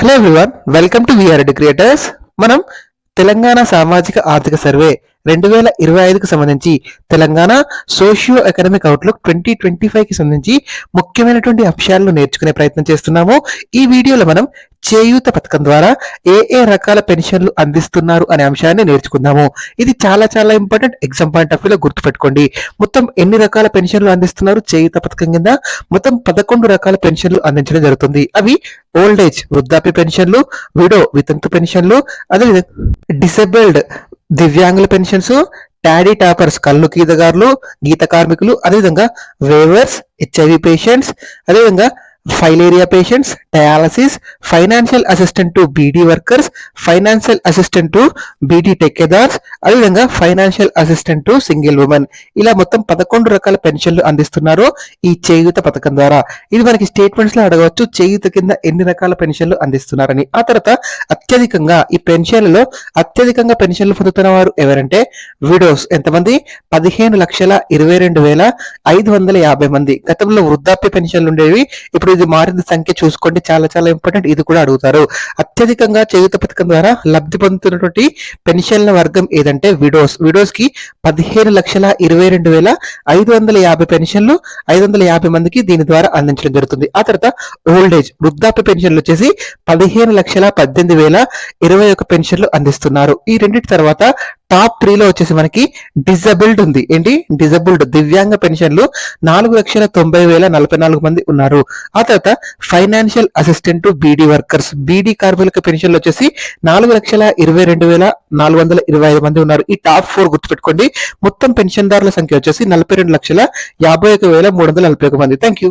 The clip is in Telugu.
Hello everyone welcome to V R D creators మనం తెలంగాణ సామాజిక ఆర్థిక సర్వే రెండు వేల ఇరవై ఐదుకు సంబంధించి Telangana socio economic outlook twenty twenty ఫైవ్కి సంబంధించి ముఖ్యమైనటువంటి అంశాలను నేర్చుకునే ప్రయత్నం చేస్తున్నాము. ఈ వీడియోలో మనం చేయూత పథకం ద్వారా ఏ ఏ రకాల పెన్షన్లు అందిస్తున్నారు అనే అంశాన్ని నేర్చుకుందాము. ఇది చాలా చాలా ఇంపార్టెంట్ ఎగ్జామ్ పాయింట్ ఆఫ్ వ్యూలో గుర్తుపెట్టుకోండి. మొత్తం ఎన్ని రకాల పెన్షన్లు అందిస్తున్నారు చేయూత పథకం కింద? మొత్తం పదకొండు రకాల పెన్షన్లు అందించడం జరుగుతుంది. అవి ఓల్డ్ ఏజ్ వృద్ధాప్య పెన్షన్లు విడో వితంతు పెన్షన్లు అదేవిధంగా డిసేబుల్డ్ దివ్యాంగుల పెన్షన్స్ టాడీ టాపర్స్ కళ్ళు గీతగారులు గీత కార్మికులు అదేవిధంగా వేవర్స్ హెచ్ఐవి పేషెంట్స్ అదేవిధంగా filaria patients, dialysis, financial assistant to BD workers, financial assistant to BD takedars అదేవిధంగా financial assistant to single women ఇలా మొత్తం పదకొండు రకాల పెన్షన్లు అందిస్తున్నారు ఈ చేయూత పథకం ద్వారా. ఇది మనకి స్టేట్మెంట్స్లో అడగవచ్చు చేయూత కింద ఎన్ని రకాల పెన్షన్లు అందిస్తున్నారని. ఆ తర్వాత అత్యధికంగా ఈ పెన్షన్లలో అత్యధికంగా పెన్షన్లు పొందుతున్న వారు ఎవరంటే విడోస్ ఎంతమంది? పదిహేను లక్షల ఇరవై రెండు వేల ఐదు వందల యాభై మంది. గతంలో వృద్ధాప్య పెన్షన్లు ఉండేవి. ఇప్పుడు ఇది మారిన సంఖ్య చూసుకోండి. చాలా చాలా ఇంపార్టెంట్ ఇది కూడా అడుగుతారు. అత్యధికంగా చేయూత పథకం ద్వారా లబ్ధి పొందుతున్నటువంటి పెన్షన్ల వర్గం ఏదంటే విడోస్ విడోస్కి పదిహేను లక్షల ఇరవై రెండు వేల ఐదు వందల యాభై పెన్షన్లు ఐదు వందల యాభై మందికి దీని ద్వారా అందించడం జరుగుతుంది. ఆ తర్వాత ఓల్డ్ ఏజ్ వృద్ధాప్య పెన్షన్లు వచ్చేసి పదిహేను లక్షల పద్దెనిమిది వేల ఇరవై ఒక పెన్షన్లు అందిస్తున్నారు. ఈ రెండింటి తర్వాత టాప్ త్రీలో వచ్చేసి మనకి డిజబుల్డ్ ఉంది. ఏంటి? డిజబుల్డ్ దివ్యాంగ పెన్షన్లు నాలుగు లక్షల తొంభై వేల నలభై నాలుగు మంది ఉన్నారు. ఆ తర్వాత financial assistant beedi workers beedi కార్మికుల పెన్షన్లు వచ్చేసి నాలుగు లక్షల ఇరవై రెండు వేల నాలుగు వందల ఇరవై ఐదు మంది ఉన్నారు. ఈ టాప్ ఫోర్ గుర్తుపెట్టుకోండి. మొత్తం పెన్షన్దారుల సంఖ్య వచ్చేసి నలభై రెండు లక్షల యాభై ఒక వేల మూడు వందల నలభై ఒక మంది. Thank you